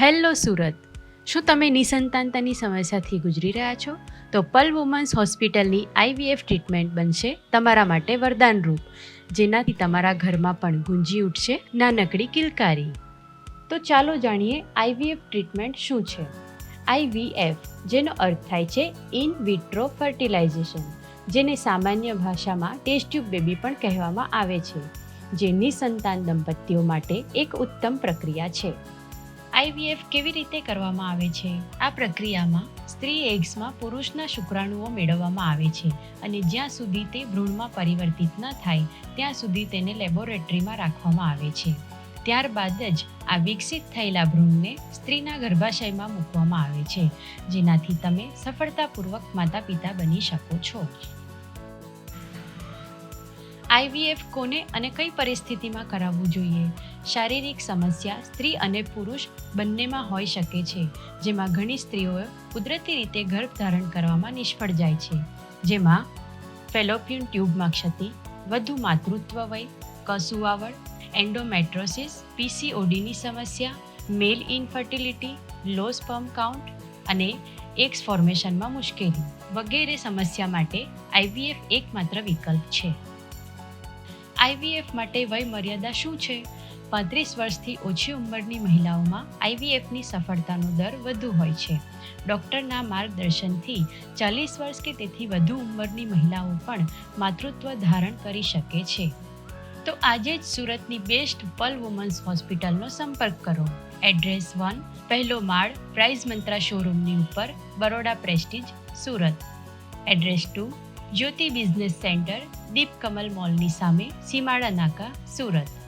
Hello Surat. શું તમે નિસંતાનતાની સમસ્યાથી ગુજરી રહ્યા છો? તો પલ વુમન્સ હોસ્પિટલની આઈવીએફ ટ્રીટમેન્ટ બનશે તમારા માટે વરદાનરૂપ, જેનાથી તમારા ઘરમાં પણ ગુંજી ઉઠશે નાનકડી કિલકારી. તો ચાલો જાણીએ આઈવીએફ ટ્રીટમેન્ટ શું છે. આઈવીએફ, જેનો અર્થ થાય છે ઇન વિટ્રો ફર્ટિલાઇઝેશન જેને સામાન્ય ભાષામાં ટેસ્ટ ટ્યુબ બેબી પણ કહેવામાં આવે છે, જે નિસંતાન દંપતીઓ માટે એક ઉત્તમ પ્રક્રિયા છે. આઈવીએફ કેવી રીતે કરવામાં આવે છે? આ પ્રક્રિયામાં સ્ત્રી એગ્સમાં પુરુષના શુક્રાણુઓ મેળવવામાં આવે છે અને જ્યાં સુધી તે ભ્રૂણમાં પરિવર્તિત ન થાય, ત્યાં સુધી તેને લેબોરેટરીમાં રાખવામાં આવે છે. ત્યારબાદ જ આ વિકસિત થયેલા ભ્રૂણને સ્ત્રીના ગર્ભાશયમાં મૂકવામાં આવે છે, જેનાથી તમે સફળતાપૂર્વક માતા પિતા બની શકો છો. આઈવીએફ કોને અને કઈ પરિસ્થિતિમાં કરાવવું જોઈએ? શારીરિક સમસ્યા, સ્ત્રી અને પુરુષ બંનેમાં હોઈ શકે છે, જેમાં ઘણી સ્ત્રીઓ કુદરતી રીતે ગર્ભ ધારણ કરવામાં નિષ્ફળ જાય છે. જેમાં ફેલોપિયન ટ્યુબમાં ક્ષતિ, વધુ માતૃત્વ વય કસુઆવળ એન્ડોમેટ્રોસિસ પીસીઓડીની સમસ્યા, male infertility low sperm count અને એક્સ ફોર્મેશનમાં મુશ્કેલી વગેરે સમસ્યા માટે આઈવીએફ એકમાત્ર વિકલ્પ છે. આઈવીએફ માટે વય મર્યાદા શું છે? પાંત્રીસ વર્ષથી ઓછી ઉંમરની મહિલાઓમાં આઈવીએફની સફળતાનો દર વધુ હોય છે. ડૉક્ટરના માર્ગદર્શનથી ચાલીસ વર્ષ કે તેથી વધુ ઉંમરની મહિલાઓ પણ માતૃત્વ ધારણ કરી શકે છે. તો આજે જ સુરતની બેસ્ટ પલ વુમન્સ હોસ્પિટલનો સંપર્ક કરો. એડ્રેસ વન, પહેલો માળ, પ્રાઇઝ મંત્રા શોરૂમની ઉપર Baroda prestige, Surat. Address two Jyoti business centre Deepkamal મોલની સામે સીમાડા નાકા સુરત.